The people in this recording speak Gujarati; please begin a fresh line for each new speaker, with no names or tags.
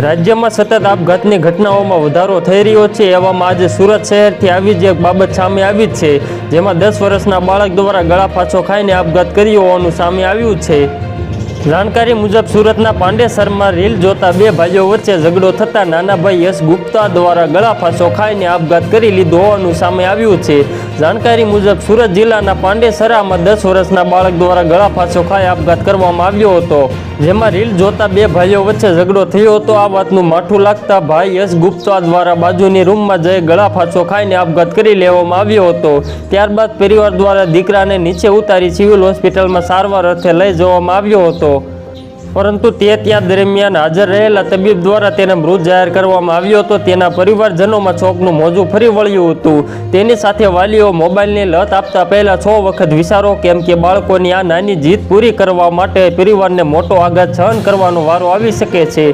રાજ્યમાં સતત આપઘાતની ઘટનાઓમાં વધારો થઈ રહ્યો છે. એવામાં આજે સુરત શહેરથી આવી જ એક બાબત સામે આવી જ છે, જેમાં દસ વર્ષના બાળક દ્વારા ગળા પાછો ખાઈને આપઘાત કર્યો હોવાનું સામે આવ્યું છે. જાણકારી મુજબ સુરતના પાંડેસરમાં રીલ જોતા બે ભાઈઓ વચ્ચે ઝઘડો થતાં નાના ભાઈ યશ ગુપ્તા દ્વારા ગળા ફાંસો ખાઈને આપઘાત કરી લીધો હોવાનું સામે આવ્યું છે. જાણકારી મુજબ સુરત જિલ્લાના પાંડેસરામાં દસ વર્ષના બાળક દ્વારા ગળા ફાંસો ખાઈ આપઘાત કરવામાં આવ્યો હતો. જેમાં રીલ જોતા બે ભાઈઓ વચ્ચે ઝઘડો થયો હતો. આ વાતનું માઠું લાગતા ભાઈ યશ ગુપ્તા દ્વારા બાજુની રૂમમાં જઈ ગળા ફાંચો ખાઈને આપઘાત કરી લેવામાં આવ્યો હતો. ત્યારબાદ પરિવાર દ્વારા દીકરાને નીચે ઉતારી સિવિલ હોસ્પિટલમાં સારવાર અર્થે લઈ જવામાં આવ્યો હતો. પરંતુ તે ત્યાં દરમિયાન હાજર રહેલા તબીબ દ્વારા તેને મૃત જાહેર કરવામાં આવ્યો હતો. તેના પરિવારજનોમાં છોકનું મોજું ફરી વળ્યું હતું. તેની સાથે વાલીઓ મોબાઈલની લત આપતા પહેલા છ વખત વિચારો કેમ કે બાળકોની આ નાની જીત પૂરી કરવા માટે પરિવારને મોટો આઘાત સહન કરવાનો વારો આવી શકે છે.